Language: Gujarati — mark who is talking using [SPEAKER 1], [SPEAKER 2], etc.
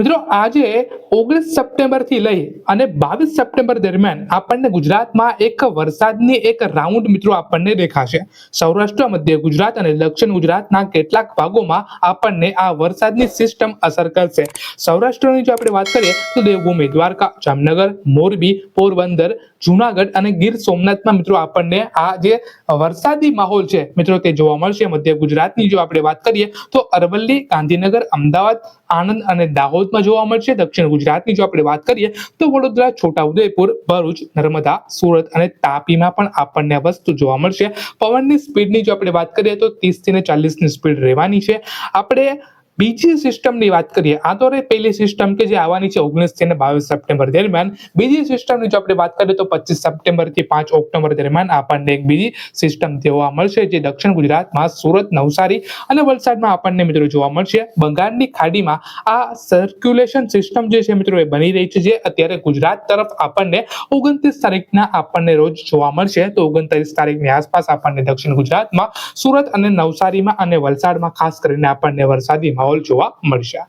[SPEAKER 1] મિત્રો, આજે ઓગણીસ સપ્ટેમ્બરથી લઈ અને બાવીસ સપ્ટેમ્બર દરમિયાન આપણને ગુજરાતમાં એક વરસાદની એક રાઉન્ડ મિત્રો આપણને દેખાશે. સૌરાષ્ટ્ર મધ્ય ગુજરાત અને દક્ષિણ ગુજરાતના કેટલાક ભાગોમાં આપણને આ વરસાદની સિસ્ટમ અસર કરશે. સૌરાષ્ટ્રની જો આપણે વાત કરીએ, તો દેવભૂમિ, દ્વારકા, જામનગર, મોરબી, પોરબંદર, જુનાગઢ અને ગીર સોમનાથમાં મિત્રો આપણને આ જે વરસાદી માહોલ છે, મિત્રો તે જોવા મળશે. મધ્ય ગુજરાતની જો આપણે વાત કરીએ, તો અરવલ્લી, ગાંધીનગર, અમદાવાદ, આણંદ અને દાહોદમાં જોવા મળશે. દક્ષિણ ગુજરાતની જો આપણે વાત કરીએ, તો વડોદરા, છોટાઉદેપુર, ભરૂચ, નર્મદા, સુરત અને તાપીમાં પણ આપણને વસ્તુ જોવા મળશે. પવનની સ્પીડની જો આપણે વાત કરીએ, તો ત્રીસથી ને ચાલીસની સ્પીડ રહેવાની છે. આપણે બીજી સિસ્ટમની વાત કરીએ, આ તો રહી પહેલી સિસ્ટમ કે જે આવવાની છે ઓગણીસથી બાવીસ સપ્ટેમ્બર દરમિયાન. બીજી સિસ્ટમની જો આપણે વાત કરીએ તો પચીસ સપ્ટેમ્બરથી પાંચ ઓક્ટોબર દરમિયાન આપણને એક બીજી સિસ્ટમ જોવા મળશે, જે દક્ષિણ ગુજરાતમાં સુરત, નવસારી અને વલસાડમાં આપણને મિત્રો જોવા મળશે. બંગાળની ખાડીમાં આ સર્ક્યુલેશન સિસ્ટમ જે છે મિત્રો એ બની રહી છે, જે અત્યારે ગુજરાત તરફ આપણને ઓગણત્રીસ તારીખના આપણને રોજ જોવા મળશે. તો ઓગણત્રીસ તારીખની આસપાસ આપણને દક્ષિણ ગુજરાતમાં, સુરત અને નવસારીમાં અને વલસાડમાં ખાસ કરીને આપણને વરસાદી માહોલ જોવા મળશે.